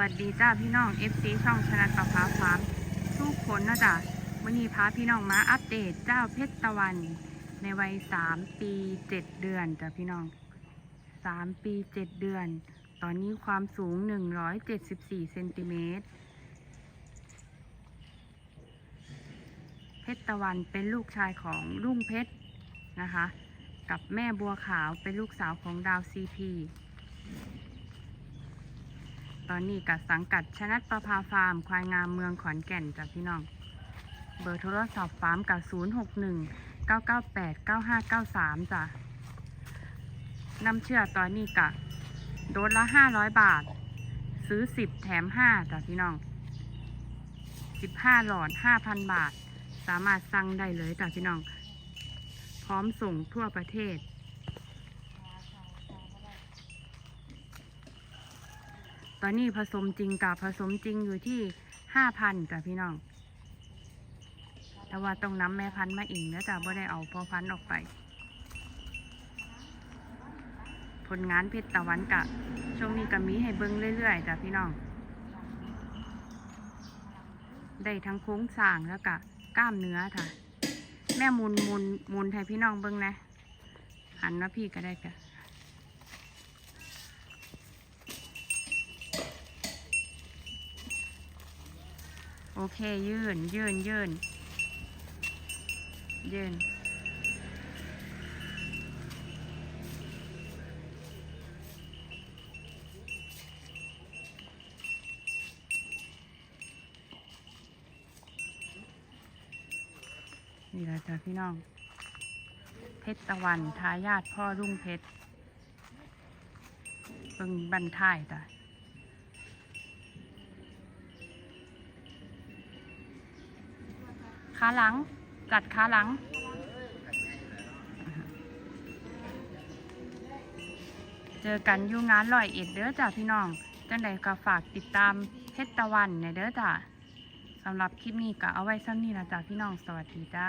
วัสดีจ้าพี่น้อง FC ช่องชนะประภาฟาร์มทุกคนนะจ๊ะวันนี้พาพี่น้องมาอัปเดตเจ้าเพชรตะวัน ในวัย 3 ปี 7 เดือนจ้ะพี่น้อง 3 ปี 7 เดือน ตอนนี้ความสูง 174เซนติเมตรเพชรตะวันเป็นลูกชายของรุ่งเพชรนะคะ กับแม่บัวขาวเป็นลูกสาวของดาวซีพี ตอนนี้กับสังกัดชนัดประภาฟาร์ม ควายงามเมืองขอนแก่นจ้ะพี่น้อง เบอร์โทรศัพท์ฟาร์มกับ 0 6 1 9 9 8 9 5 9 3 จ้ะน้ำเชื่อตอนนี้กะโดสละ 500 บาท ซื้อ 10 แถม 5จ้ะพี่น้อง 15 หลอด 5,000 บาท สามารถสั่งได้เลยจ้ะพี่น้อง พร้อมส่งทั่วประเทศ ตอนนี้ผสมจริงกับผสมจริงอยู่ที่ห้าพันจ้ะพี่น้อง แต่ว่าต้องน้ำแม่พันธุ์มาเองนะจ๊ะบ่ได้เอาพอพันธุ์ออกไป ผลงานเพชรตะวันกะ ช่วงนี้ก็มีให้เบิ่งเรื่อยๆจ้ะพี่น้อง ได้ทั้งโค้งสางแล้วก็กล้ามเนื้อค่ะ แม่มุนมุนมุนให้พี่น้องเบิ่งนะหันมาพี่ก็ได้จ้ะ เค ยื่น ยื่น ยื่น ยื่น นี่แหละจ้ะพี่น้อง เพชรตะวันทายาทพ่อรุ่งเพชรเบิ่งบันทายจ้ะ ขาหลัง กัดขาหลัง เจอกันอยู่งานลอยเอ็ดเด้อจ้ะพี่น้อง จังใดก็ฝากติดตามเพชรตะวันเนี่ยเด้อจ้ะสำหรับคลิปนี้ก็เอาไว้ซ้ำนี้นะจ้ะพี่น้อง สวัสดีจ้า